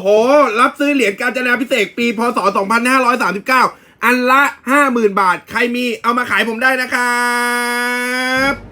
โห รับซื้อเหรียญกาญจนาพิเศษปีพศ 2539 อันละ 50,000 บาท ใครมีเอามาขายผมได้นะครับ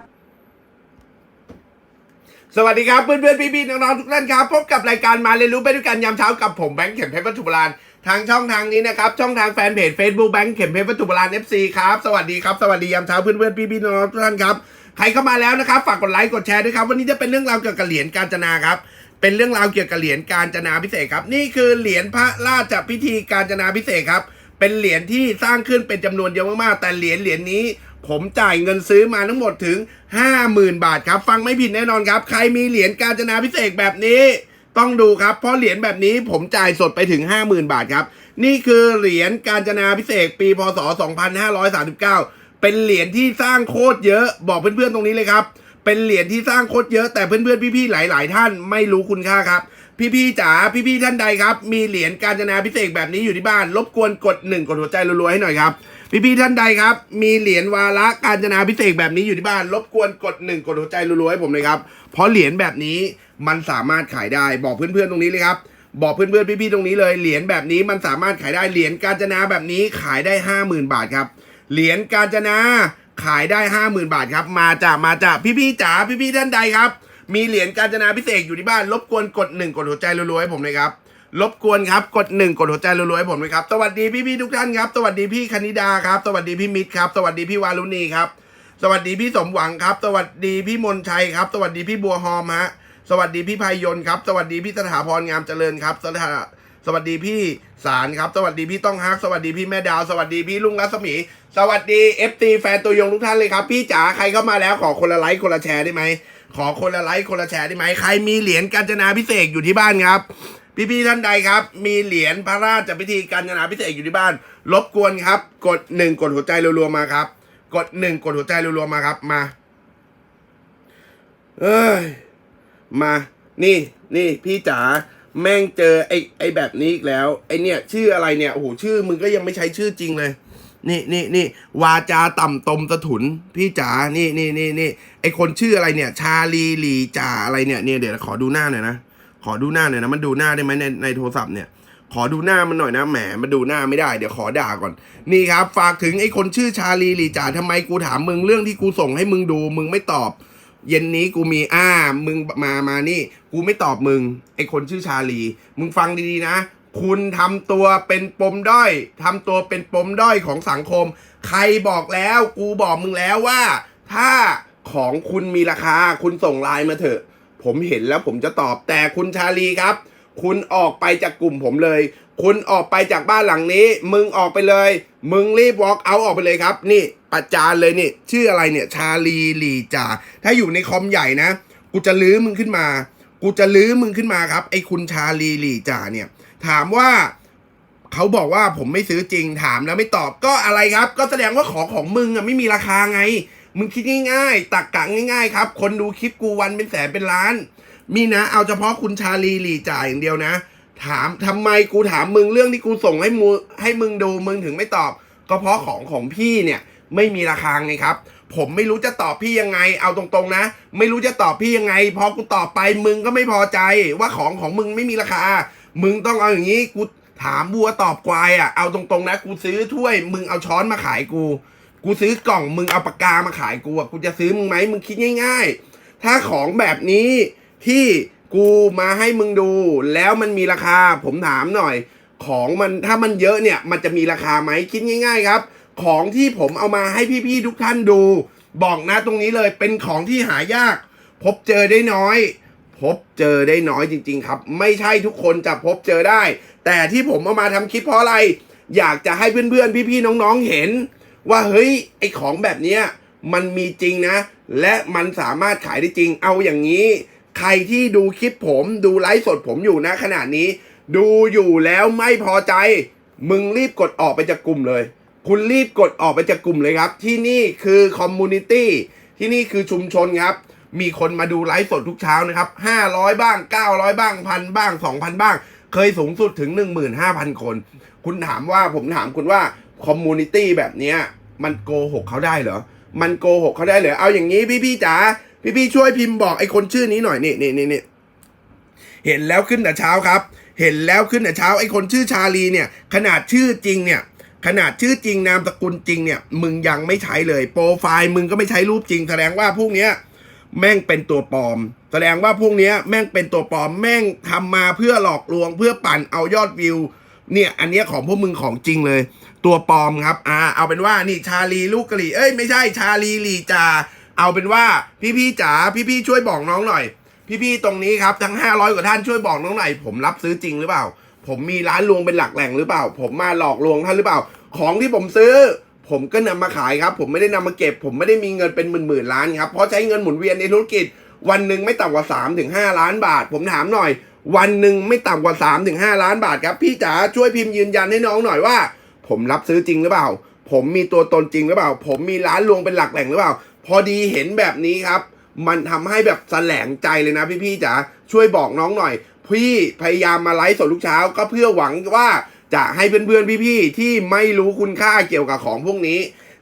สวัสดีครับเพื่อนๆพี่ๆน้องๆทุกท่านครับพบกับรายการมาเรียนรู้ไปด้วยกันยามเช้ากับผมแบงค์เข็มเพชรวัตถุโบราณทางช่องทางนี้นะครับช่องทางแฟนเพจ Facebook แบงค์เข็มเพชรวัตถุโบราณ FC ครับสวัสดีครับสวัสดียามเช้าเพื่อนๆพี่ๆน้องๆทุกท่านครับใครเข้ามาแล้วนะครับฝากกดไลค์กดแชร์ด้วยครับวันนี้จะเป็นเรื่องราวเกี่ยวกับเหรียญกาญจนาครับเป็นเรื่องราวเกี่ยวกับเหรียญกาญจนาพิเศษครับนี่คือเหรียญพระราชพิธีกาญจนาพิเศษครับเป็นเหรียญที่สร้างขึ้นเป็นจำนวนเยอะมากๆแต่เหรียญเหรียญนี้ ผมจ่ายเงินซื้อมาทั้งหมดถึง 50,000 บาทครับ ฟังไม่ผิดแน่นอนครับ ใครมีเหรียญกาญจนาพิเศษแบบนี้ ต้องดูครับ เพราะเหรียญแบบนี้ผมจ่ายสดไปถึง 50,000 บาทครับ นี่คือเหรียญกาญจนาพิเศษปีพศ 2539 เป็นเหรียญที่สร้างโคตรเยอะบอกเพื่อนๆตรงนี้เลยครับ เป็นเหรียญที่สร้างโคตรเยอะแต่เพื่อนๆพี่ๆหลาย ๆ ท่านไม่รู้คุณค่าครับพี่ๆจ๋าพี่ๆท่านใดครับ มีเหรียญกาญจนาพิเศษแบบนี้อยู่ที่บ้าน รบกวนกดหนึ่งกดหัวใจรัวๆให้หน่อยครับ พี่ๆท่านใดครับ มีเหรียญวาระกาญจนาพิเศษแบบนี้อยู่ที่บ้าน รบกวนกดหนึ่งกดหัวใจรัวๆให้ผมเลยครับ เพราะเหรียญแบบนี้มันสามารถขายได้บอกเพื่อนๆตรงนี้เลยครับ บอกเพื่อนๆพี่ๆตรงนี้เลยเหรียญแบบนี้มันสามารถขายได้เหรียญกาญจนาแบบนี้ขายได้ห้าหมื่นบาทครับเหรียญกาญจนาขายได้ห้าหมื่นบาทครับ มาจามาจาพี่ๆจ๋าพี่ๆท่านใดครับ มีเหรียญกาญจนาพิเศษอยู่ที่บ้าน รบกวนกดหนึ่งกดหัวใจรัวๆให้ผมเลยครับ รบกวนครับ กดหนึ่งกดหัวใจรัวๆให้ผมเลยครับ สวัสดีพี่ๆทุกท่านครับ สวัสดีพี่คณิดาครับ สวัสดีพี่มิตรครับ สวัสดีพี่วารุณีครับ สวัสดีพี่สมหวังครับ สวัสดีพี่มนชัยครับ สวัสดีพี่บัวหอมฮะ สวัสดีพี่พายน์ครับ สวัสดีพี่สถาพรงามเจริญครับ สถาสวัสดีพี่สารครับ สวัสดีพี่ต้องฮัก สวัสดีพี่แม่ดาว สวัสดีพี่ลุงรัศมี สวัสดีเอฟตีแฟนตัวยงทุกท่านเลยครับ พี่จ๋าใครเข้ามาแล้วขอคนละไลค์คนละแชร์ได้ไหมขอคนละไลค์คนละแชร์ได้ไหมใครมีเหรียญกาญจนาพิเศษอยู่ที่บ้านครับ พี่ๆท่านใดครับ มีเหรียญพระราชพิธีกาญจนาพิเศษอยู่ที่บ้าน รบกวนครับ กดหนึ่งกดหัวใจรัวๆมาครับ กดหนึ่งกดหัวใจรัวๆมาครับมา เอ้ยมา นี่นี่พี่จ๋าแม่งเจอไอ้ไอ้แบบนี้อีกแล้วไอ้เนี่ย ชื่ออะไรเนี่ยโอ้โหชื่อมึงก็ยังไม่ใช้ชื่อจริงเลย นี่นี่นี่วาจาต่ำตมสะถุน พี่จ๋านี่นี่นี่นี่ไอ้คนชื่ออะไรเนี่ย ชาลีหลีจ่าอะไรเนี่ยเนี่ยเดี๋ยวขอดูหน้าหน่อยนะ ขอดูหน้าหน่อยนะมันดูหน้าได้ไหมในในโทรศัพท์เนี่ยขอดูหน้ามันหน่อยนะแหมมันดูหน้าไม่ได้เดี๋ยวขอด่าก่อน นี่ครับ ฝากถึงไอ้คนชื่อชาลีลีจ่าทำไมกูถามมึงเรื่องที่กูส่งให้มึงดู มึงไม่ตอบ เย็นนี้กูมีอ่ามึงมามานี่ กูไม่ตอบมึง ไอ้คนชื่อชาลี มึงฟังดีๆนะ คุณทำตัวเป็นปมด้อยทำตัวเป็นปมด้อยของสังคม ใครบอกแล้ว กูบอกมึงแล้วว่า ถ้าของคุณมีราคาคุณส่งไลน์มาเถอะ ผมเห็นแล้วผมจะตอบแต่คุณชาลีครับ คุณออกไปจากกลุ่มผมเลย คุณออกไปจากบ้านหลังนี้ มึงออกไปเลย มึงรีบ walk out ออกไปเลยครับ นี่ประจานเลยนี่ ชื่ออะไรเนี่ย ชาลีหลีจ่าถ้าอยู่ในคอมใหญ่นะ กูจะลื้อมึงขึ้นมา กูจะลื้อมึงขึ้นมาครับ ไอ้คุณชาลีหลีจ่าเนี่ย ถามว่าเขาบอกว่าผมไม่ซื้อจริงถามแล้วไม่ตอบก็อะไรครับ ก็แสดงว่าของของมึงอะไม่มีราคาไง มึงคิดง่ายๆ ตักกะง่ายๆครับ คนดูคลิปกูวันเป็นแสนเป็นล้าน มีนะ เอาเฉพาะคุณชาลีหลีจ่ายอย่างเดียวนะ ถามทำไมกูถามมึงเรื่องที่กูส่งให้มูให้มึงดูมึงถึงไม่ตอบ ก็เพราะของของพี่เนี่ยไม่มีราคาไงครับ ผมไม่รู้จะตอบพี่ยังไง เอาตรงๆนะ ไม่รู้จะตอบพี่ยังไง พอกูตอบไปมึงก็ไม่พอใจว่าของของมึงไม่มีราคา มึงต้องเอาอย่างนี้กูถามบัวตอบควายอะ เอาตรงๆนะ กูซื้อถ้วย มึงเอาช้อนมาขายกู กูซื้อกล่องมึงเอาปากกามาขายกูอะกูจะซื้อมึงไหมมึงคิดง่าย ๆ ถ้าของแบบนี้ที่กูมาให้มึงดู แล้วมันมีราคาผมถามหน่อย ของมันถ้ามันเยอะเนี่ย มันจะมีราคาไหมคิดง่าย ๆ ครับ ของที่ผมเอามาให้พี่ๆทุกท่านดู บอกนะตรงนี้เลยเป็นของที่หายาก พบเจอได้น้อย พบเจอได้น้อยจริง ๆ ครับ ไม่ใช่ทุกคนจะพบเจอได้ แต่ที่ผมเอามาทำคลิปเพราะอะไร อยากจะให้เพื่อนๆพี่ๆน้องๆเห็น ว่าเฮ้ยไอของแบบเนี้ยมันมีจริงนะ และมันสามารถขายได้จริง เอาอย่างนี้ ใครที่ดูคลิปผมดูไลฟ์สดผมอยู่นะขณะนี้ ดูอยู่แล้วไม่พอใจ มึงรีบกดออกไปจากกลุ่มเลย คุณรีบกดออกไปจากกลุ่มเลยครับ ที่นี่คือคอมมูนิตี้ที่นี่คือชุมชนครับ มีคนมาดูไลฟ์สดทุกเช้านะครับ 500 บ้าง 900 บ้างพันบ้าง 2,000 บ้าง เคยสูงสุดถึง 15,000 คน คุณถามว่าผมถามคุณว่า คอมมูนิตี้แบบเนี้ยมันโกหกเขาได้เหรอ มันโกหกเขาได้เหรอ เอาอย่างนี้พี่ๆจ๋าพี่ๆช่วยพิมพ์บอกไอ้คนชื่อนี้หน่อยนี่นี่นี่นี่เห็นแล้วขึ้นแต่เช้าครับ เห็นแล้วขึ้นแต่เช้าไอ้คนชื่อชาลีเนี่ย ขนาดชื่อจริงเนี่ย ขนาดชื่อจริงนามสกุลจริงเนี่ย มึงยังไม่ใช้เลย โปรไฟล์มึงก็ไม่ใช้รูปจริง แสดงว่าพวกเนี้ยแม่งเป็นตัวปลอม แสดงว่าพวกเนี้ยแม่งเป็นตัวปลอมแม่งทำมาเพื่อหลอกลวงเพื่อปั่นเอายอดวิว เนี่ยอันเนี้ยของพวกมึงของจริงเลย ตัวปลอมครับ อ่า เอาเป็นว่านี่ชาลีลูกกะหรี่เอ้ยไม่ใช่ชาลีหลีจาเอาเป็นว่าพี่ๆจ๋าพี่ๆช่วยบอกน้องหน่อย พี่ๆตรงนี้ครับทั้ง 500 กว่าท่านช่วยบอกน้องหน่อยผมรับซื้อจริงหรือเปล่า ผมมีร้านลวงเป็นหลักแหล่งหรือเปล่า ผมมาหลอกลวงท่านหรือเปล่า ของที่ผมซื้อ ผมก็นำมาขายครับ ผมไม่ได้นำมาเก็บ ผมไม่ได้มีเงินเป็นหมื่นๆล้านครับเพราะใช้เงินหมุนเวียนในธุรกิจ วันหนึ่งไม่ต่ำกว่า3ถึง5ล้านบาท ผมถามหน่อย วันหนึ่งไม่ต่ำกว่า3ถึง5ล้านบาทครับพี่จ๋าช่วยพิมพ์ยืนยันให้น้องหน่อยว่า ผมรับซื้อจริงหรือเปล่า ผมมีตัวตนจริงหรือเปล่า ผมมีร้านลวงเป็นหลักแหล่งหรือเปล่า พอดีเห็นแบบนี้ครับ มันทำให้แบบแสลงใจเลยนะพี่ๆจ๋าช่วยบอกน้องหน่อย พี่พยายามมาไลฟ์สดทุกเช้า ก็เพื่อหวังว่าจะให้เพื่อนๆพี่ๆที่ไม่รู้คุณค่าเกี่ยวกับของพวกนี้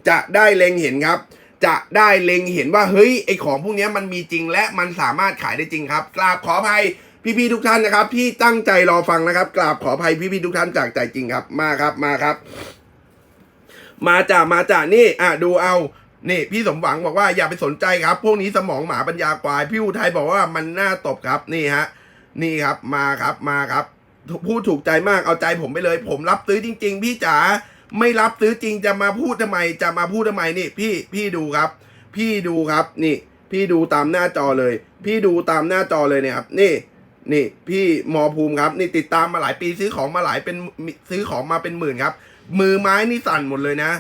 จะได้เล็งเห็นครับ จะได้เล็งเห็นว่าเฮ้ยไอของพวกนี้มันมีจริงและมันสามารถขายได้จริงครับกราบขออภัย พี่ๆทุกท่านนะครับที่ตั้งใจรอฟังนะครับกราบขออภัยพี่ๆทุกท่านจากใจจริงครับ มาครับมาครับ มาจ่ามาจ่านี่อะดูเอานี่พี่สมหวังบอกว่าอย่าไปสนใจครับ พวกนี้สมองหมาปัญญาควายพี่อุทัยบอกว่ามันน่าตบครับนี่ฮะนี่ครับมาครับมาครับพูดถูกใจมากเอาใจผมไปเลย ผมรับซื้อจริง ๆ พี่จ๋าไม่รับซื้อจริงจะมาพูดทำไม จะมาพูดทำไมนี่ พี่พี่ดูครับ พี่ดูครับนี่ พี่ดูตามหน้าจอเลย พี่ดูตามหน้าจอเลยเนี่ยครับนี่ นี่พี่มอภูมิครับ นี่ติดตามมาหลายปีซื้อของมาหลายเป็นซื้อของมาเป็นหมื่นครับ มือไม้นี่สั่นหมดเลยนะ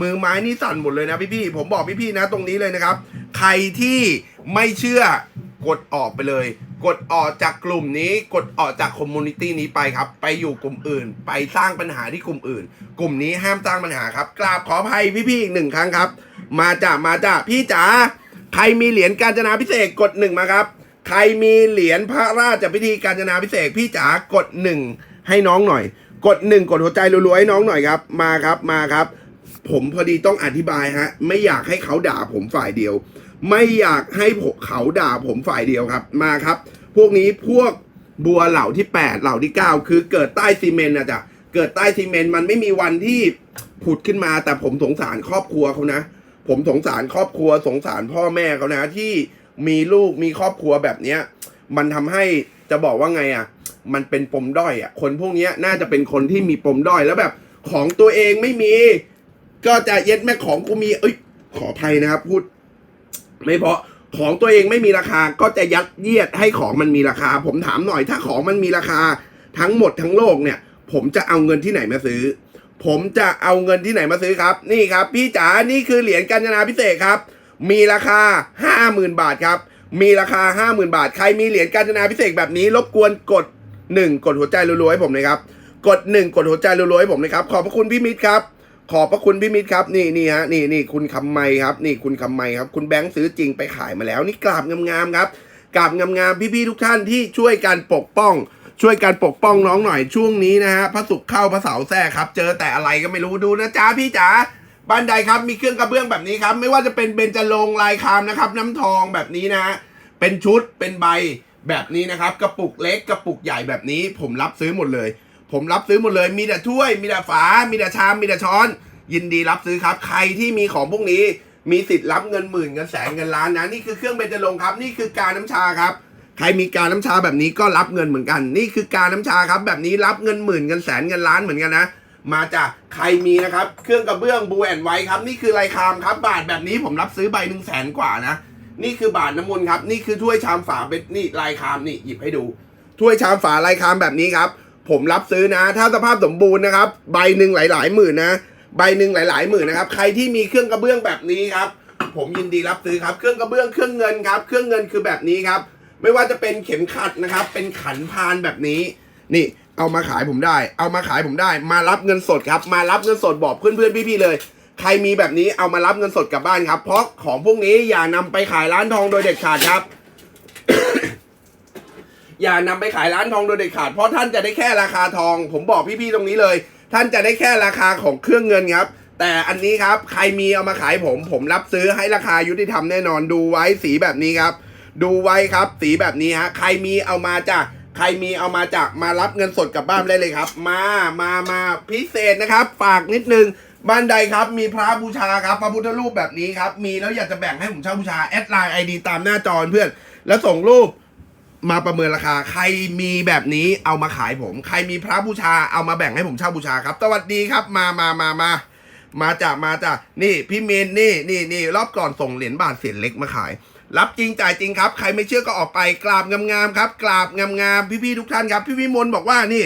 มือไม้นี่สั่นหมดเลยนะพี่พี่ผมบอกพี่พี่นะตรงนี้เลยนะครับ ใครที่ไม่เชื่อกดออกไปเลย กดออกจากกลุ่มนี้ กดออกจากคอมมูนิตี้นี้ไปครับ ไปอยู่กลุ่มอื่น ไปสร้างปัญหาที่กลุ่มอื่น กลุ่มนี้ห้ามสร้างปัญหาครับ กราบขออภัยพี่พี่อีกหนึ่งครั้งครับ มาจ้ามาจ้าพี่จ๋า ใครมีเหรียญกาญจนาพิเศษกดหนึ่งมาครับ ใครมีเหรียญพระราชพิธีกาญจนาพิเศษพี่จ๋ากดหนึ่งให้น้องหน่อย กดหนึ่งกดหัวใจรัวๆให้น้องหน่อยครับ มาครับมาครับ ผมพอดีต้องอธิบายฮะ ไม่อยากให้เขาด่าผมฝ่ายเดียว ไม่อยากให้เขาด่าผมฝ่ายเดียวครับมาครับ พวกนี้พวกบัวเหล่าที่ 8 เหล่าที่ 9 คือเกิดใต้ซีเมนต์นะจ๊ะเกิดใต้ซีเมนต์มันไม่มีวันที่ผุดขึ้นมา แต่ผมสงสารครอบครัวเขานะ ผมสงสารครอบครัวสงสารพ่อแม่เขานะที่ มีลูกมีครอบครัวแบบเนี้ย มันทำให้จะบอกว่าไงอะ มันเป็นปมด้อยอะ คนพวกนี้น่าจะเป็นคนที่มีปมด้อยแล้วแบบของตัวเองไม่มี ก็จะเย็ดแม่ของกูมี เอ้ย ขออภัยนะครับ พูด ไม่เพราะของตัวเองไม่มีราคา ก็จะยัดเยียดให้ของมันมีราคา ผมถามหน่อย ถ้าของมันมีราคา ทั้งหมดทั้งโลกเนี่ย ผมจะเอาเงินที่ไหนมาซื้อ ผมจะเอาเงินที่ไหนมาซื้อครับ นี่ครับ พี่จ๋านี่คือเหรียญกัญจนาพิเศษครับ มีราคาห้าหมื่นบาทครับ มีราคาห้าหมื่นบาท ใครมีเหรียญกาญจนาพิเศษแบบนี้ รบกวนกดหนึ่งกดหัวใจรัวๆให้ผมเลยครับ กดหนึ่งกดหัวใจรัวๆให้ผมเลยครับ ขอบพระคุณพี่มิตรครับ ขอบพระคุณพี่มิตรครับ นี่นี่ฮะ นี่นี่คุณคำไมครับ นี่คุณคำไมครับ คุณแบงค์ซื้อจริงไปขายมาแล้ว นี่กราบงามๆครับ กราบงามๆพี่ๆทุกท่านที่ช่วยกันปกป้องช่วยกันปกป้องน้องหน่อยช่วงนี้นะฮะพระศุกร์เข้าพระเสาแทรกครับ เจอแต่อะไรก็ไม่รู้ดูนะจ๊ะพี่จ๋า บ้านใดครับมีเครื่องกระเบื้องแบบนี้ครับ ไม่ว่าจะเป็นเบญจรงลายคามนะครับ น้ำทองแบบนี้นะฮะเป็นชุดเป็นใบแบบนี้นะครับ กระปุกเล็กกระปุกใหญ่แบบนี้ ผมรับซื้อหมดเลย ผมรับซื้อหมดเลย มีแต่ถ้วย มีแต่ฝา มีแต่ชาม มีแต่ช้อน ยินดีรับซื้อครับ ใครที่มีของพวกนี้ มีสิทธิ์รับเงินหมื่นเงินแสนเงินล้านนะนี่คือเครื่องเบญจรงครับ นี่คือการน้ำชาครับใครมีการน้ำชาแบบนี้ก็รับเงินเหมือนกัน นี่คือการน้ำชาครับ แบบนี้รับเงินหมื่นเงินแสนเงินล้านเหมือนกันนะ มาจากใครมีนะครับ เครื่องกระเบื้องบูแอนไว้ครับ นี่คือลายคามครับบาทแบบนี้ผมรับซื้อใบหนึ่งแสนกว่านะ นี่คือบาทน้ำมนต์ครับ นี่คือถ้วยชามฝาเป็นนี่ลายคามนี่หยิบให้ดู ถ้วยชามฝาลายคามแบบนี้ครับ ผมรับซื้อนะ ถ้าสภาพสมบูรณ์นะครับ ใบหนึ่งหลายๆหมื่นนะ ใบหนึ่งหลายๆหมื่นนะครับ ใครที่มีเครื่องกระเบื้องแบบนี้ครับ ผมยินดีรับซื้อครับ เครื่องกระเบื้องเครื่องเงินครับ เครื่องเงินคือแบบนี้ครับ ไม่ว่าจะเป็นเข็มขัดนะครับ เป็นขันพานแบบนี้ นี่ เอามาขายผมได้ เอามาขายผมได้ มารับเงินสดครับ มารับเงินสดบอกเพื่อนๆพี่ๆเลย ใครมีแบบนี้เอามารับเงินสดกลับบ้านครับ เพราะของพวกนี้อย่านำไปขายร้านทองโดยเด็ดขาดครับ อย่านำไปขายร้านทองโดยเด็ดขาด เพราะท่านจะได้แค่ราคาทอง ผมบอกพี่ๆตรงนี้เลย ท่านจะได้แค่ราคาของเครื่องเงินครับ แต่อันนี้ครับ ใครมีเอามาขายผม ผมรับซื้อให้ราคายุติธรรมแน่นอนดูไว้สีแบบนี้ครับ ดูไว้ครับ สีแบบนี้ฮะใครมีเอามาจาก ใครมีเอามาจากมารับเงินสดกลับบ้านได้เลยครับ มามามาพิเศษนะครับ ฝากนิดนึงบ้านใดครับ มีพระบูชาครับพระพุทธรูปแบบนี้ครับ มีแล้วอยากจะแบ่งให้ผมเช่าบูชาแอดไลน์ไอดีตามหน้าจอเพื่อน แล้วส่งรูปมาประเมินราคา ใครมีแบบนี้เอามาขายผม ใครมีพระบูชาเอามาแบ่งให้ผมเช่าบูชาครับสวัสดีครับมามามามามาจากมาจากนี่พี่เมนนี่นี่นี่รอบก่อนส่งเหรียญบาทเศษเล็กมาขาย รับจริงจ่ายจริงครับ ใครไม่เชื่อก็ออกไปกราบงามๆครับ กราบงามๆพี่ๆทุกท่านครับ พี่วิมลบอกว่านี่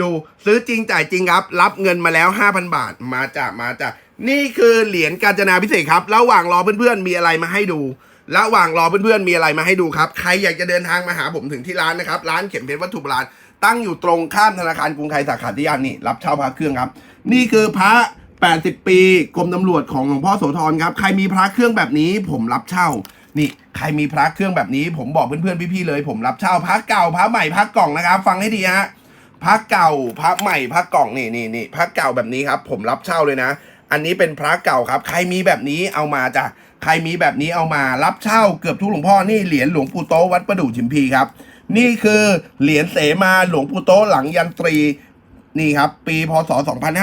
ดูซื้อจริงจ่ายจริงครับ รับเงินมาแล้ว 5,000 บาทมาจากมาจากนี่คือเหรียญกาญจนาพิเศษครับ ระหว่างรอเพื่อนๆมีอะไรมาให้ดู ระหว่างรอเพื่อนๆมีอะไรมาให้ดูครับ ใครอยากจะเดินทางมาหาผมถึงที่ร้านนะครับ ร้านเข็มเพชรวัตถุโบราณตั้งอยู่ตรงข้ามธนาคารกรุงไทยสาขาที่ย่านนี่รับเช่าพระเครื่องครับ นี่คือพระ 80 ปีกรมตำรวจของหลวงพ่อโสธรครับ ใครมีพระเครื่องแบบนี้ผมรับเช่า นี่ใครมีพระเครื่องแบบนี้ ผมบอกเพื่อนๆพี่ๆเลย ผมรับเช่าพระเก่าพระใหม่พระกล่องนะครับ ฟังให้ดีฮะพระเก่าพระใหม่พระกล่องนี่นี่นี่พระเก่าแบบนี้ครับ ผมรับเช่าเลยนะ อันนี้เป็นพระเก่าครับ ใครมีแบบนี้เอามาจ้ะใครมีแบบนี้เอามารับเช่าเกือบทุกหลวงพ่อนี่เหรียญหลวงปู่โตวัดประดู่ชิมพีครับ นี่คือเหรียญเสมาหลวงปู่โตหลังยันตรีนี่ครับ ปีพศ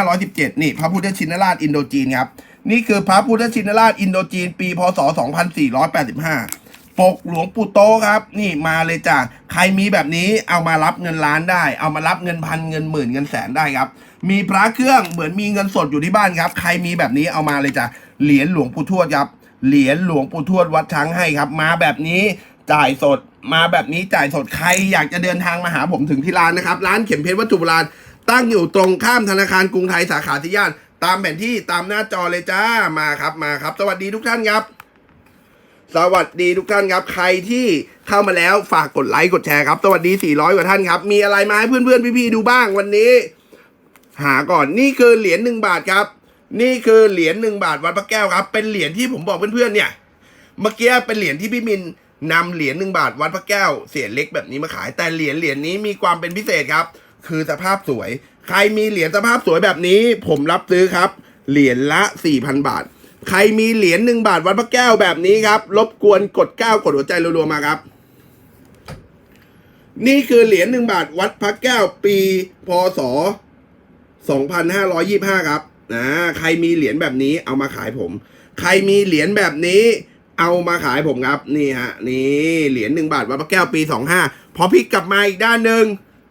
2517 นี่ พระพุทธชินราชอินโดจีนครับ นี่คือพระพุทธชินราชอินโดจีน ปีพศ 2485 ปกหลวงปู่โตครับ นี่มาเลยจ้ะ ใครมีแบบนี้เอามารับเงินล้านได้ เอามารับเงินพันเงินหมื่นเงินแสนได้ครับ มีพระเครื่องเหมือนมีเงินสดอยู่ที่บ้านครับ ใครมีแบบนี้เอามาเลยจ้ะ เหรียญหลวงปู่ทวดครับ เหรียญหลวงปู่ทวดวัดช้างให้ครับ มาแบบนี้จ่ายสด มาแบบนี้จ่ายสด ใครอยากจะเดินทางมาหาผมถึงที่ร้านนะครับ ร้านเข็มเพชรวัตถุโบราณตั้งอยู่ตรงข้ามธนาคารกรุงไทยสาขาที่ย่าน ตามแผนที่ตามหน้าจอเลยจ้ามาครับมาครับ สวัสดีทุกท่านครับ สวัสดีทุกท่านครับ ใครที่เข้ามาแล้วฝากกดไลค์กดแชร์ครับ สวัสดี 400 กว่าท่านครับ มีอะไรมาให้เพื่อนๆพี่ๆดูบ้างวันนี้ หาก่อนนี่คือเหรียญหนึ่งบาทครับ นี่คือเหรียญหนึ่งบาทวัดพระแก้วครับ เป็นเหรียญที่ผมบอกเพื่อนๆเนี่ย เมื่อกี้เป็นเหรียญที่พี่มินนำเหรียญหนึ่งบาทวัดพระแก้วเศษเล็กแบบนี้มาขาย แต่เหรียญเหรียญนี้มีความเป็นพิเศษครับ คือสภาพสวย ใครมีเหรียญสภาพสวยแบบนี้ ผมรับซื้อครับ เหรียญละ 4,000 บาท ใครมีเหรียญหนึ่งบาทวัดพระแก้วแบบนี้ครับ รบกวนกดก้าวกดหัวใจรัวๆมาครับ นี่คือเหรียญหนึ่งบาทวัดพระแก้วปีพศ 2,525 ครับนะใครมีเหรียญแบบนี้เอามาขายผม ใครมีเหรียญแบบนี้เอามาขายผมครับ นี่ฮะ นี่เหรียญหนึ่งบาทวัดพระแก้วปี 25พอพลิกกลับมาอีกด้านหนึ่ง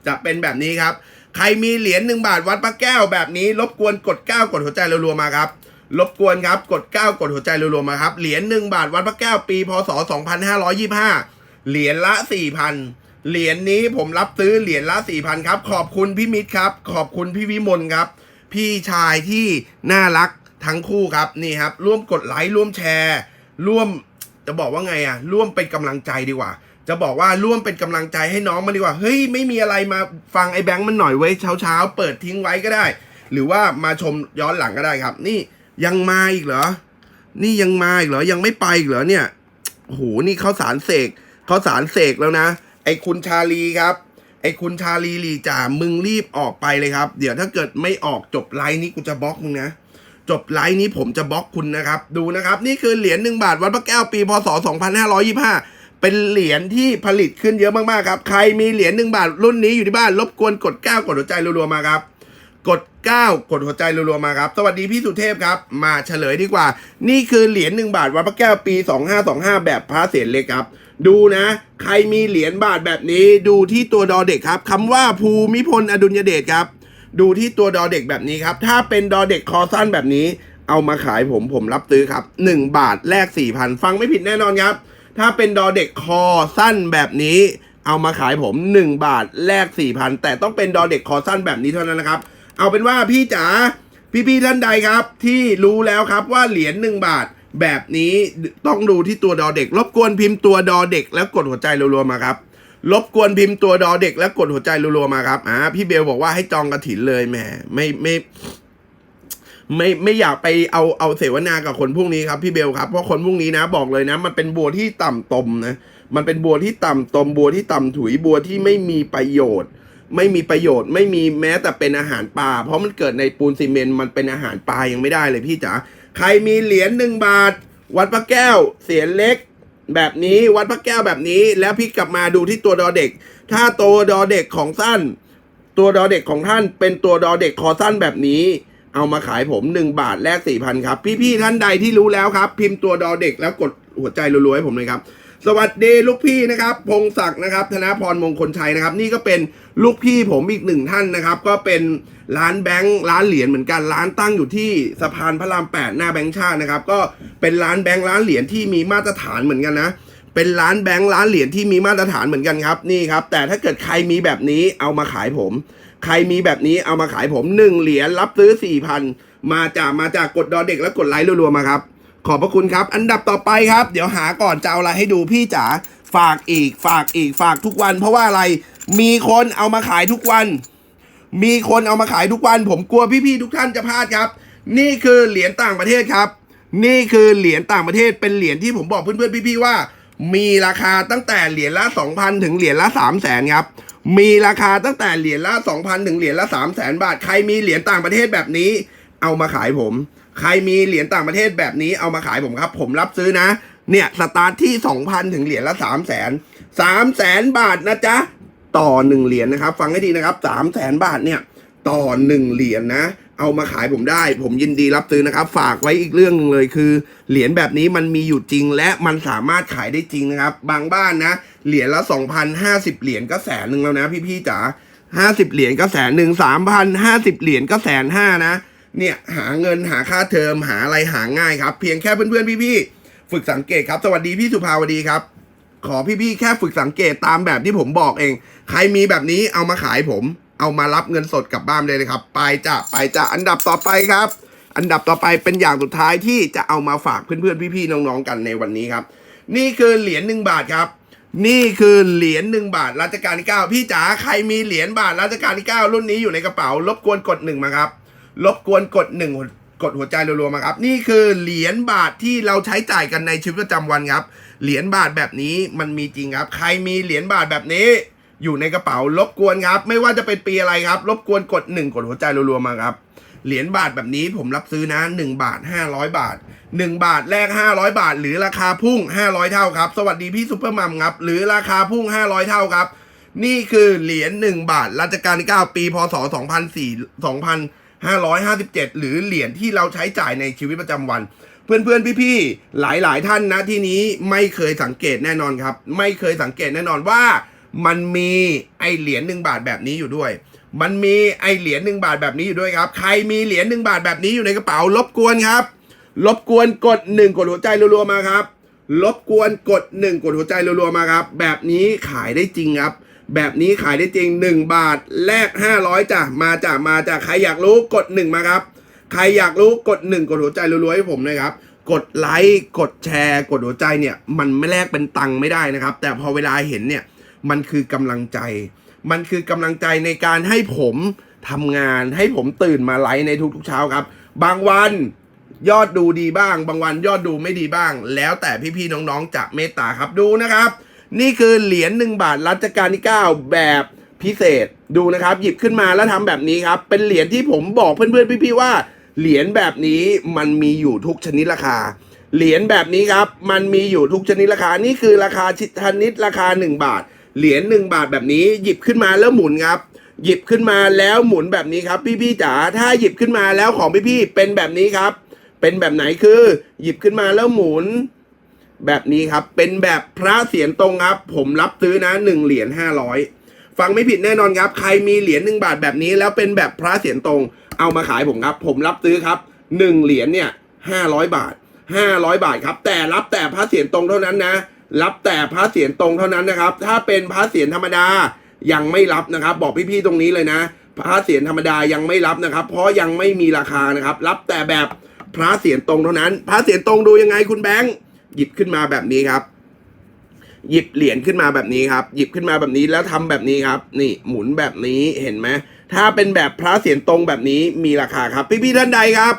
จะเป็นแบบนี้ครับ ใครมีเหรียญหนึ่งบาทวัดพระแก้วแบบนี้ รบกวนกดก้าวกดหัวใจรัวๆมาครับรบกวนครับกดก้าวกดหัวใจรัวๆมาครับเหรียญหนึ่งบาทวัดพระแก้วปีพศ 2525 เหรียญละ4,000เหรียญนี้ผมรับซื้อเหรียญละ4,000ครับขอบคุณพี่มิตรครับ ขอบคุณพี่วิมลครับ พี่ชายที่น่ารักทั้งคู่ครับนี่ครับ ร่วมกดไลค์ร่วมแชร์ ร่วมจะบอกว่าไงอะร่วมเป็นกำลังใจดีกว่า จะบอกว่าร่วมเป็นกำลังใจให้น้องมันดีกว่า เฮ้ย ไม่มีอะไรมาฟังไอ้แบงค์มันหน่อยไว้เช้าเช้าเปิดทิ้งไว้ก็ได้ หรือว่ามาชมย้อนหลังก็ได้ครับ นี่ยังมาอีกเหรอ นี่ยังมาอีกเหรอ ยังไม่ไปอีกเหรอเนี่ยโอ้โหนี่เขาสารเสกเขาสารเสกแล้วนะ ไอ้คุณชาลีครับไอ้คุณชาลีลีจ่ามึงรีบออกไปเลยครับ เดี๋ยวถ้าเกิดไม่ออกจบไลน์นี้กูจะบล็อกมึงนะ จบไลน์นี้ผมจะบล็อกคุณนะครับ ดูนะครับ นี่คือเหรียญหนึ่งบาทวัดพระแก้วปีพศ2525 เป็นเหรียญที่ผลิตขึ้นเยอะมากๆครับ ใครมีเหรียญหนึ่งบาทรุ่นนี้อยู่ที่บ้าน รบกวนกดก้าวกดหัวใจรัวๆมาครับ กด 9 กดหัวใจรัวๆมาครับ สวัสดีพี่สุเทพครับ มาเฉลยดีกว่า นี่คือเหรียญหนึ่งบาทวัดพระแก้วปี 2525 แบบพระเศษเล็กครับ ดูนะ ใครมีเหรียญบาทแบบนี้ ดูที่ตัวดอเด็กครับคำว่าภูมิพลอดุลยเดชครับ ดูที่ตัวดอเด็กแบบนี้ครับ ถ้าเป็นดอเด็กคอสั้นแบบนี้ เอามาขายผมผมรับซื้อครับ 1 บาทแลก4,000 ฟังไม่ผิดแน่นอนครับ ถ้าเป็นดอเด็กคอสั้นแบบนี้ เอามาขายผม 1 บาทแลก4,000 แต่ต้องเป็นดอเด็กคอสั้นแบบนี้เท่านั้นนะครับ เอาเป็นว่าพี่จ๋าพี่ๆท่านใดครับ ที่รู้แล้วครับว่าเหรียญ1บาทแบบนี้ต้องดูที่ตัวดอเด็ก รบกวนพิมพ์ตัวดอเด็ก แล้วกดหัวใจรัวๆมาครับรบกวนพิมพ์ตัวดอเด็ก แล้วกดหัวใจรัวๆมาครับอ่าพี่เบลบอกว่าให้จองกระถินเลยแหมไม่ไม่ ไม่ไม่อยากไปเอาเอาเสวนากับคนพวกนี้ครับพี่เบลครับเพราะคนพวกนี้นะบอกเลยนะ มันเป็นบัวที่ต่ำตมนะมันเป็นบัวที่ต่ำตม บัวที่ต่ำถุยบัวที่ไม่มีประโยชน์ ไม่มีประโยชน์ ไม่มีแม้แต่เป็นอาหารปลาเพราะมันเกิดในปูนซีเมนต์มันเป็นอาหารปลายังไม่ได้เลยพี่จ๋าใครมีเหรียญหนึ่งบาท วัดพระแก้วเสียนเล็กแบบนี้วัดพระแก้วแบบนี้ แล้วพี่กลับมาดูที่ตัวดอเด็ก ถ้าตัวดอเด็กของสั้น ตัวดอเด็กของท่านเป็นตัวดอเด็กคอสั้นแบบนี้ เอามาขายผม 1 บาทแลก4,000 ครับ พี่ๆท่านใดที่รู้แล้วครับ พิมพ์ตัวดอเด็กแล้วกดหัวใจรัวๆให้ผมเลยครับ สวัสดีลูกพี่นะครับพงศักดิ์นะครับ ธนพรมงคลชัยนะครับ นี่ก็เป็นลูกพี่ผมอีกหนึ่งท่านนะครับ ก็เป็นร้านแบงค์ร้านเหรียญเหมือนกันร้านตั้งอยู่ที่สะพานพระรามแปดหน้าแบงค์ชาตินะครับ ก็เป็นร้านแบงค์ร้านเหรียญที่มีมาตรฐานเหมือนกันนะเป็นร้านแบงค์ร้านเหรียญที่มีมาตรฐานเหมือนกันครับนี่ครับ แต่ถ้าเกิดใครมีแบบนี้เอามาขายผม ใครมีแบบนี้เอามาขายผมหนึ่งเหรียญรับซื้อสี่พันมาจากมาจากกดดอเด็กแล้วกดไลค์รัวๆมาครับ ขอบพระคุณครับ อันดับต่อไปครับ เดี๋ยวหาก่อนจะเอาอะไรให้ดูพี่จ๋าฝากอีกฝากอีกฝากทุกวัน เพราะว่าอะไรมีคนเอามาขายทุกวัน มีคนเอามาขายทุกวัน ผมกลัวพี่ๆทุกท่านจะพลาดครับ นี่คือเหรียญต่างประเทศครับ นี่คือเหรียญต่างประเทศเป็นเหรียญที่ผมบอกเพื่อนๆพี่ๆว่า มีราคาตั้งแต่เหรียญละ2,000ถึงเหรียญละ3 0 0แสนครับ มีราคาตั้งแต่เหรียญละ2,000ถึงเหรียญละ3 0 0แสนบาท ใครมีเหรียญต่างประเทศแบบนี้ เอามาขายผม ใครมีเหรียญต่างประเทศแบบนี้เอามาขายผมครับ ผมรับซื้อนะ เนี่ยสตาร์ทที่2,000ถึงเหรียญละ3 0 0แสน3แสนบาทนะจ๊ะต่อหนึ่งเหรียญนะครับ ฟังให้ดีนะครับสามแสนบาทเนี่ยต่อหนึ่งเหรียญนะ เอามาขายผมได้ ผมยินดีรับซื้อนะครับ ฝากไว้อีกเรื่องหนึงเลยคือ เหรียญแบบนี้มันมีอยู่จริง และมันสามารถขายได้จริงนะครับ บางบ้านนะ เหรียญละสองพันห้าสิบเหรียญก็แสนหนึ่งแล้วนะ พี่ๆจ๋าห้าสิบเหรียญก็แสนหนึ่งสามพันห้าสิบเหรียญก็แสนห้านะ เนี่ยหาเงินหาค่าเทอมหาอะไรหาง่ายครับ เพียงแค่เพื่อนๆพี่ๆฝึกสังเกตครับ สวัสดีพี่สุภาวดีครับ ขอพี่ๆแค่ฝึกสังเกตตามแบบที่ผมบอกเอง ใครมีแบบนี้เอามาขายผม เอามารับเงินสดกลับบ้านเลยนะครับ ไปจ้ะไปจ้ะอันดับต่อไปครับ อันดับต่อไปเป็นอย่างสุดท้ายที่จะเอามาฝากเพื่อนๆพี่ๆน้องๆกันในวันนี้ครับ นี่คือเหรียญหนึ่งบาทครับ นี่คือเหรียญหนึ่งบาทรัชกาลที่เก้าพี่จ๋าใครมีเหรียญบาทรัชกาลที่เก้ารุ่นนี้อยู่ในกระเป๋ารบกวนกดหนึ่งมาครับรบกวนกดหนึ่งกดหัวใจรัวๆมาครับ นี่คือเหรียญบาทที่เราใช้จ่ายกันในชีวิตประจำวันครับ เหรียญบาทแบบนี้มันมีจริงครับ ใครมีเหรียญบาทแบบนี้ อยู่ในกระเป๋ารบกวนครับ ไม่ว่าจะเป็นปีอะไรครับ รบกวนกดหนึ่งกดหัวใจรัวๆมาครับ เหรียญบาทแบบนี้ผมรับซื้อนะ 1 บาท 500 บาท 1 บาทแลก500 บาท หรือราคาพุ่ง 500 เท่าครับ สวัสดีพี่ซุปเปอร์มัมครับ หรือราคาพุ่ง 500 เท่าครับ นี่คือเหรียญ1บาทรัชกาลที่9ปีพศ2004 2557 หรือเหรียญที่เราใช้จ่ายในชีวิตประจำวันเพื่อนๆ พี่ๆ หลายๆ ท่านนะที่นี้ไม่เคยสังเกตแน่นอนครับ ไม่เคยสังเกตแน่นอนว่า มันมีไอเหรียญหนึ่งบาทแบบนี้อยู่ด้วย มันมีไอเหรียญหนึ่งบาทแบบนี้อยู่ด้วยครับ ใครมีเหรียญหนึ่งบาทแบบนี้อยู่ในกระเป๋ารบกวนครับรบกวนกดหนึ่งกดหัวใจรัวๆมาครับรบกวนกดหนึ่งกดหัวใจรัวๆมาครับ แบบนี้ขายได้จริงครับ แบบนี้ขายได้จริง 1 บาทแลก500จ้ะมาจ้ะมาจ้ะใครอยากรู้กด1มาครับ ใครอยากรู้กด1กดหัวใจรัวๆให้ผมนะครับกดไลค์กดแชร์ กดหัวใจเนี่ย มันไม่แลกเป็นตังค์ไม่ได้นะครับ แต่พอเวลาเห็นเนี่ย มันคือกำลังใจ มันคือกำลังใจในการให้ผมทำงานให้ผมตื่นมาไลฟ์ในทุกๆเช้าครับ บางวันยอดดูดีบ้าง บางวันยอดดูไม่ดีบ้าง แล้วแต่พี่ๆน้องๆจะเมตตาครับดูนะครับ นี่คือเหรียญหนึ่งบาทรัชกาลที่ 9 แบบพิเศษดูนะครับ หยิบขึ้นมาแล้วทำแบบนี้ครับ เป็นเหรียญที่ผมบอกเพื่อนๆพี่ๆว่า เหรียญแบบนี้มันมีอยู่ทุกชนิดราคา เหรียญแบบนี้ครับ มันมีอยู่ทุกชนิดราคานี่คือราคาชนิดราคา 1 บาท เหรียญ1บาทแบบนี้ หยิบขึ้นมาแล้วหมุนครับ หยิบขึ้นมาแล้วหมุนแบบนี้ครับ พี่ๆจ๋าถ้าหยิบขึ้นมาแล้วของพี่ๆเป็นแบบนี้ครับ เป็นแบบไหนคือ หยิบขึ้นมาแล้วหมุน แบบนี้ครับ เป็นแบบพระเสียรตรงครับ ผมรับซื้อนะหนึ่งเหรียญห้าร้อยฟังไม่ผิดแน่นอนครับ ใครมีเหรียญหนึ่งบาทแบบนี้ แล้วเป็นแบบพระเสียรตรง เอามาขายผมครับ ผมรับซื้อครับหนึ่งเหรียญเนี่ยห้าร้อยบาทห้าร้อยบาทครับ แต่รับแต่พระเสียรตรงเท่านั้นนะ รับแต่พระเสียรตรงเท่านั้นนะครับ ถ้าเป็นพระเสียรธรรมดายังไม่รับนะครับ บอกพี่ๆตรงนี้เลยนะ พระเสียรธรรมดายังไม่รับนะครับ เพราะยังไม่มีราคานะครับ รับแต่แบบพระเสียรตรงเท่านั้น พระเสียรตรงดูยังไงคุณแบงค์หยิบขึ้นมาแบบนี้ครับ หยิบเหรียญขึ้นมาแบบนี้ครับ หยิบขึ้นมาแบบนี้แล้วทำแบบนี้ครับ นี่หมุนแบบนี้เห็นไหมถ้าเป็นแบบพระเสียรตรงแบบนี้มีราคาครับ พี่ๆท่านใดครับ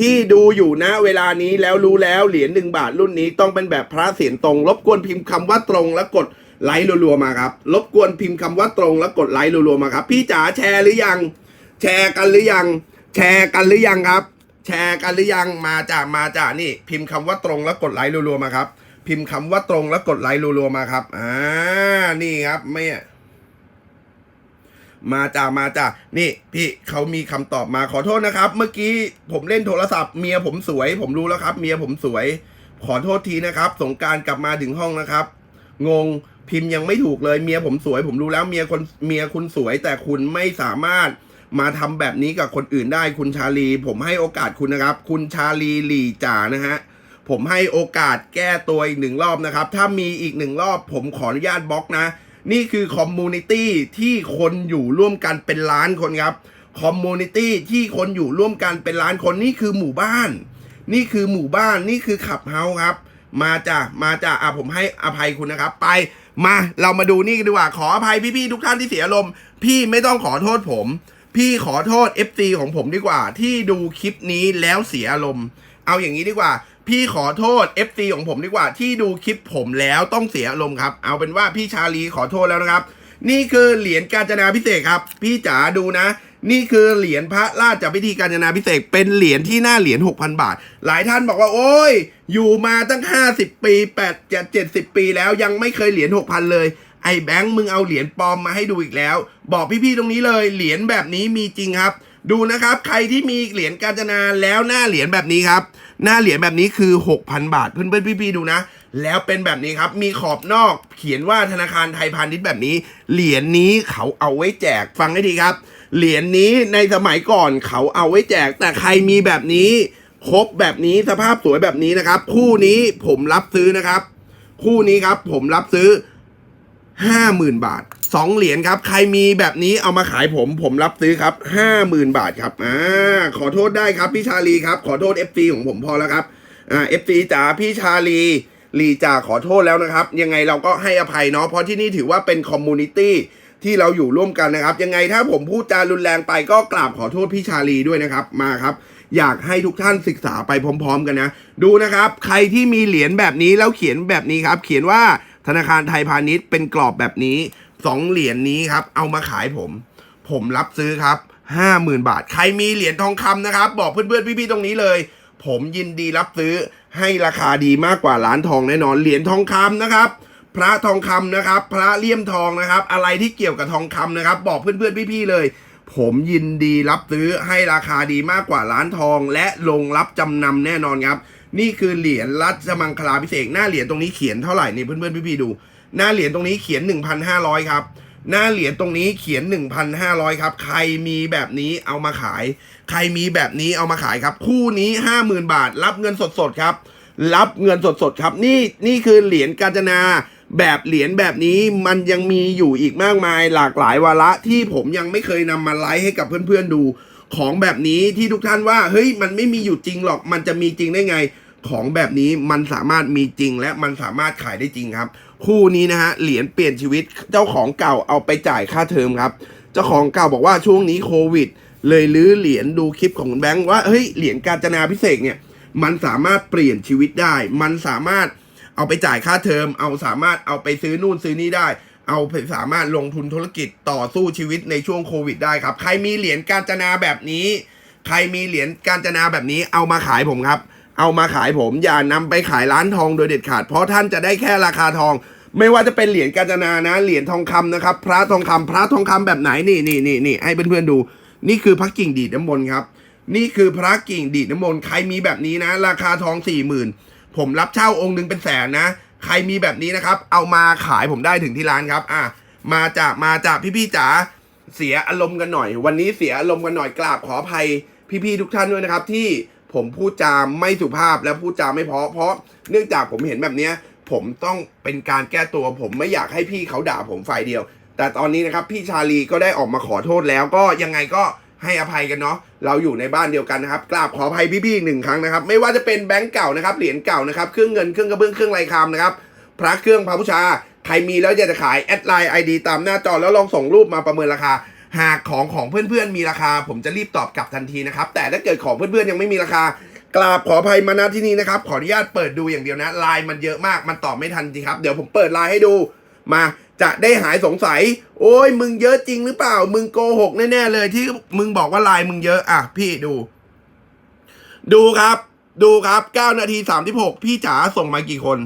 ที่ดูอยู่นะเวลานี้แล้วรู้แล้วเหรียญหนึ่งบาทรุ่นนี้ต้องเป็นแบบพระเสียรตรง รบกวนพิมพ์คำว่าตรงแล้วกดไลค์รัวๆมาครับ รบกวนพิมพ์คำว่าตรงแล้วกดไลค์รัวๆมาครับ พี่จ๋าแชร์หรือยัง แชร์กันหรือยัง แชร์กันหรือยังครับ แชร์กันหรือยังมาจามาจานี่ พิมพ์คำว่าตรงแล้วกดไลค์รัวๆมาครับ พิมพ์คำว่าตรงแล้วกดไลค์รัวๆมาครับอ่านี่ครับไม่ มาจ้ามาจ้านี่พี่เขามีคำตอบมาขอโทษนะครับ เมื่อกี้ผมเล่นโทรศัพท์เมียผมสวย ผมรู้แล้วครับ เมียผมสวย ขอโทษทีนะครับ สงการกลับมาถึงห้องนะครับ งงพิมพ์ยังไม่ถูกเลยเมียผมสวย ผมรู้แล้วเมียคนเมียคุณสวย แต่คุณไม่สามารถมาทำแบบนี้กับคนอื่นได้คุณชาลี ผมให้โอกาสคุณนะครับ คุณชาลีหลี่จ่านะฮะผมให้โอกาสแก้ตัวอีกหนึ่งรอบนะครับ ถ้ามีอีกหนึ่งรอบ ผมขออนุญาตบล็อกนะ นี่คือคอมมูนิตี้ที่คนอยู่ร่วมกันเป็นล้านคนครับคอมมูนิตี้ที่คนอยู่ร่วมกันเป็นล้านคนนี่คือหมู่บ้าน นี่คือหมู่บ้านนี่คือขับเฮาส์ครับ มาจ้ะมาจ้ะอะผมให้อภัยคุณนะครับ ไปมาเรามาดูนี่กันดีกว่าขออภัยพี่ๆทุกท่านที่เสียอารมณ์พี่ไม่ต้องขอโทษผม พี่ขอโทษ FC ของผมดีกว่า ที่ดูคลิปนี้แล้วเสียอารมณ์เอาอย่างนี้ดีกว่า พี่ขอโทษ FC ของผมดีกว่าที่ดูคลิปผมแล้วต้องเสียอารมณ์ครับ เอาเป็นว่าพี่ชาลีขอโทษแล้วนะครับ นี่คือเหรียญกาญจนาพิเศษกครับ พี่จ๋าดูนะ นี่คือเหรียญพระราชพิธีกาญจนาพิเศษกเป็นเหรียญที่หน้าเหรียญ6,000 บาท หลายท่านบอกว่า โอ้ย อยู่มาตั้ง 50 ปี8จะ70 ปีแล้วยังไม่เคยเหรียญ6,000 เลย ไอ้แบงค์มึงเอาเหรียญปลอมมาให้ดูอีกแล้ว บอกพี่ๆตรงนี้เลยเหรียญแบบนี้มีจริงครับ ดูนะครับใครที่มีเหรียญกาญจนาแล้วหน้าเหรียญแบบนี้ครับ หน้าเหรียญแบบนี้คือ 6,000 บาทเพื่อนๆพี่ๆดูนะ แล้วเป็นแบบนี้ครับมีขอบนอกเขียนว่าธนาคารไทยพาณิชย์แบบนี้ เหรียญนี้เขาเอาไว้แจกฟังให้ดีครับ เหรียญนี้ในสมัยก่อนเขาเอาไว้แจก แต่ใครมีแบบนี้ครบแบบนี้สภาพสวยแบบนี้นะครับ คู่นี้ผมรับซื้อนะครับ คู่นี้ครับผมรับซื้อ ห้าหมื่นบาทสองเหรียญครับ ใครมีแบบนี้เอามาขายผม ผมรับซื้อครับห้าหมื่นบาทครับอ่าขอโทษได้ครับพี่ชาลีครับ ขอโทษ FC ของผมพอแล้วครับอ่า FC จ๋าพี่ชาลีลีจ่าขอโทษแล้วนะครับ ยังไงเราก็ให้อภัยเนาะเพราะที่นี่ถือว่าเป็นคอมมูนิตี้ที่เราอยู่ร่วมกันนะครับ ยังไงถ้าผมพูดจารุนแรงไปก็กราบขอโทษพี่ชาลีด้วยนะครับมาครับ อยากให้ทุกท่านศึกษาไปพร้อม ๆ กันนะ ดูนะครับ ใครที่มีเหรียญแบบนี้แล้วเขียนแบบนี้ครับ เขียนว่า ธนาคารไทยพาณิชย์เป็นกรอบแบบนี้สองเหรียญนี้ครับ เอามาขายผม ผมรับซื้อครับห้าหมื่นบาท ใครมีเหรียญทองคำนะครับ บอกเพื่อนๆพี่ๆตรงนี้เลย ผมยินดีรับซื้อให้ราคาดีมากกว่าร้านทองแน่นอนเหรียญทองคำนะครับ พระทองคำนะครับ พระเลี่ยมทองนะครับ อะไรที่เกี่ยวกับทองคำนะครับ บอกเพื่อนๆพี่ๆเลย ผมยินดีรับซื้อให้ราคาดีมากกว่าร้านทอง และลงรับจำนำแน่นอนครับ นี่คือเหรียญรัชมังคลาพิเศษหน้าเหรียญตรงนี้เขียนเท่าไหร่นี่เพื่อนๆพี่ๆดู หน้าเหรียญตรงนี้เขียน 1,500 ครับ หน้าเหรียญตรงนี้เขียน 1,500 ครับ ใครมีแบบนี้เอามาขาย ใครมีแบบนี้เอามาขายครับ คู่นี้ 50,000 บาท รับเงินสดๆครับ รับเงินสดๆครับ นี่นี่คือเหรียญกาญจนาแบบเหรียญแบบนี้มันยังมีอยู่อีกมากมายหลากหลายวาระที่ผมยังไม่เคยนำมาไลฟ์ให้กับเพื่อนๆดูของแบบนี้ที่ทุกท่านว่า เฮ้ยมันไม่มีอยู่จริงหรอกมันจะมีจริงได้ไง ของแบบนี้มันสามารถมีจริง และมันสามารถขายได้จริงครับ คู่นี้นะฮะเหรียญเปลี่ยนชีวิตเจ้าของเก่าเอาไปจ่ายค่าเทอมครับ เจ้าของเก่าบอกว่าช่วงนี้โควิด เลยลื้อเหรียญดูคลิปของคุณแบงค์ว่าเฮ้ยเหรียญกาญจนาพิเศษเนี่ยมันสามารถเปลี่ยนชีวิตได้ มันสามารถเอาไปจ่ายค่าเทอม เอาสามารถเอาไปซื้อนู่นซื้อนี่ได้ เอาไปสามารถลงทุนธุรกิจต่อสู้ชีวิตในช่วงโควิดได้ครับ ใครมีเหรียญกาญจนาแบบนี้ ใครมีเหรียญกาญจนาแบบนี้เอามาขายผมครับ เอามาขายผม อย่านำไปขายร้านทองโดยเด็ดขาด เพราะท่านจะได้แค่ราคาทอง ไม่ว่าจะเป็นเหรียญกาญจนานะ เหรียญทองคำนะครับ พระทองคำพระทองคำแบบไหนนี่นี่นี่นี่ให้เพื่อนๆดู นี่คือพระกิ่งดีดน้ำมนต์ครับ นี่คือพระกิ่งดีดน้ำมนต์ใครมีแบบนี้นะ ราคาทองสี่หมื่นผมรับเช่าองค์หนึ่งเป็นแสนนะ ใครมีแบบนี้นะครับ เอามาขายผมได้ถึงที่ร้านครับ อะ มาจากมาจากพี่ๆจ๋าเสียอารมณ์กันหน่อย วันนี้เสียอารมณ์กันหน่อยกราบขออภัยพี่ๆทุกท่านด้วยนะครับที่ ผมพูดจาไม่สุภาพและพูดจาไม่เพราะเพราะเนื่องจากผมเห็นแบบเนี้ย ผมต้องเป็นการแก้ตัวผมไม่อยากให้พี่เขาด่าผมฝ่ายเดียว แต่ตอนนี้นะครับพี่ชาลีก็ได้ออกมาขอโทษแล้วก็ยังไงก็ให้อภัยกันเนาะเราอยู่ในบ้านเดียวกันนะครับกราบขออภัยพี่ๆอีกหนึ่งครั้งนะครับ ไม่ว่าจะเป็นแบงก์เก่านะครับเหรียญเก่านะครับเครื่องเงินเครื่องกระเบื้องเครื่องลายคำนะครับพระเครื่องพระบูชาใครมีแล้วอยากจะขายแอดไลน์ไอดีตามหน้าจอแล้วลองส่งรูปมาประเมินราคา หากของของเพื่อนๆมีราคา ผมจะรีบตอบกลับทันทีนะครับ แต่ถ้าเกิดของเพื่อนๆยังไม่มีราคากราบขออภัยมาณที่นี้นะครับ ขออนุญาตเปิดดูอย่างเดียวนะไลน์มันเยอะมากมันตอบไม่ทันจริงครับ เดี๋ยวผมเปิดไลน์ให้ดูมาจะได้หายสงสัย โอ้ยมึงเยอะจริงหรือเปล่า มึงโกหกแน่ๆเลยที่มึงบอกว่าไลน์มึงเยอะอะพี่ดู ดูครับ ดูครับ9นาที36พี่จ๋าส่งมากี่คน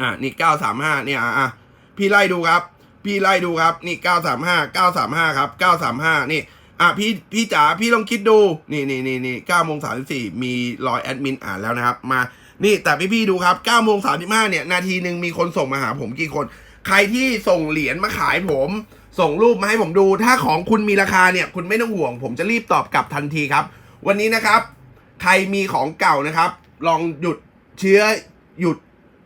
อะนี่เก้าสามห้าเนี่ยอะพี่ไล่ดูครับ พี่ไล่ดูครับนี่เก้าสามห้าเก้าสามห้าครับเก้าสามห้านี่อะพี่พี่จ๋าพี่ลองคิดดูนี่นี่นี่นี่เก้าโมงสามสิบสี่มีรอยแอดมินอ่านแล้วนะครับ มานี่แต่พี่พี่ดูครับเก้าโมงสามสิบห้าเนี่ยนาทีหนึ่งมีคนส่งมาหาผมกี่คน ใครที่ส่งเหรียญมาขายผม ส่งรูปมาให้ผมดู ถ้าของคุณมีราคาเนี่ย คุณไม่ต้องห่วง ผมจะรีบตอบกลับทันทีครับ วันนี้นะครับ ใครมีของเก่านะครับ ลองหยุดเชื้อหยุด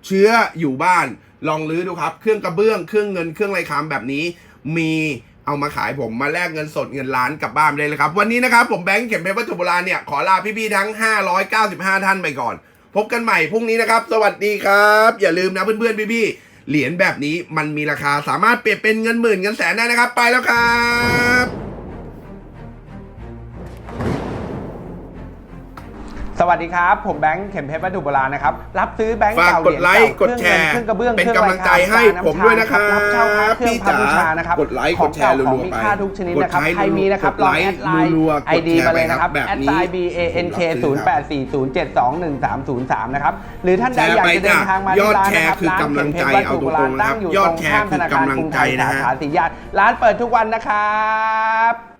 เชื้ออยู่บ้าน ลองลื้อดูครับ เครื่องกระเบื้อง เครื่องเงิน เครื่องไรคำแบบนี้ มีเอามาขายผมมาแลกเงินสดเงินล้านกลับบ้านได้เลยครับ วันนี้นะครับผมแบงค์เข็มเพชรวัตถุโบราณเนี่ย ขอลาพี่ๆทั้ง 595 ท่านไปก่อน พบกันใหม่พรุ่งนี้นะครับ สวัสดีครับ อย่าลืมนะเพื่อนๆพี่ๆเหรียญแบบนี้มันมีราคาสามารถเปลี่ยนเป็นเงินหมื่นเงินแสนได้นะครับ ไปแล้วครับ สวัสดีครับ ผมแบงค์เข็มเพชรวัตถุโบราณนะครับ รับซื้อแบงค์ฝากเก่ากเหดรียญไลเก่าค์กดแชร์เครื่องเงินเครื่องกระเบื้องเป็นครื่องกำลังใจให้รายการผมด้วยนะครับรับเช่าพระเครื่องพี่พระจ๋าบูชานะครับกดไลค์ขกองดแชร์เก่ารัวๆของมีไปค่าทุกชนิดนะครับกดไลค์ใครมีนะครับกดลองไลค์แอดไลน์รัวๆกดไอดีแชร์มาเลยนะครับไปครับแบบแอดนี้ไลน์ b a n k 0 8 4 0 7 2 1 3 0 3นะครับหรือท่านใดแชร์อยากไปจะเดินทางมาจ้ะที่ร้านยอดแชร์นะครับคือกำลังใจร้านเข็มเพชรวัตถุโบราณเอาตรงๆนะครับตั้งอยู่ยตอรดงแชร์ข้ามธนาคารคือกำลังกรุงใจไทยนะสาฮะขาสีญาติร้านเปิดทุกวันนะครับ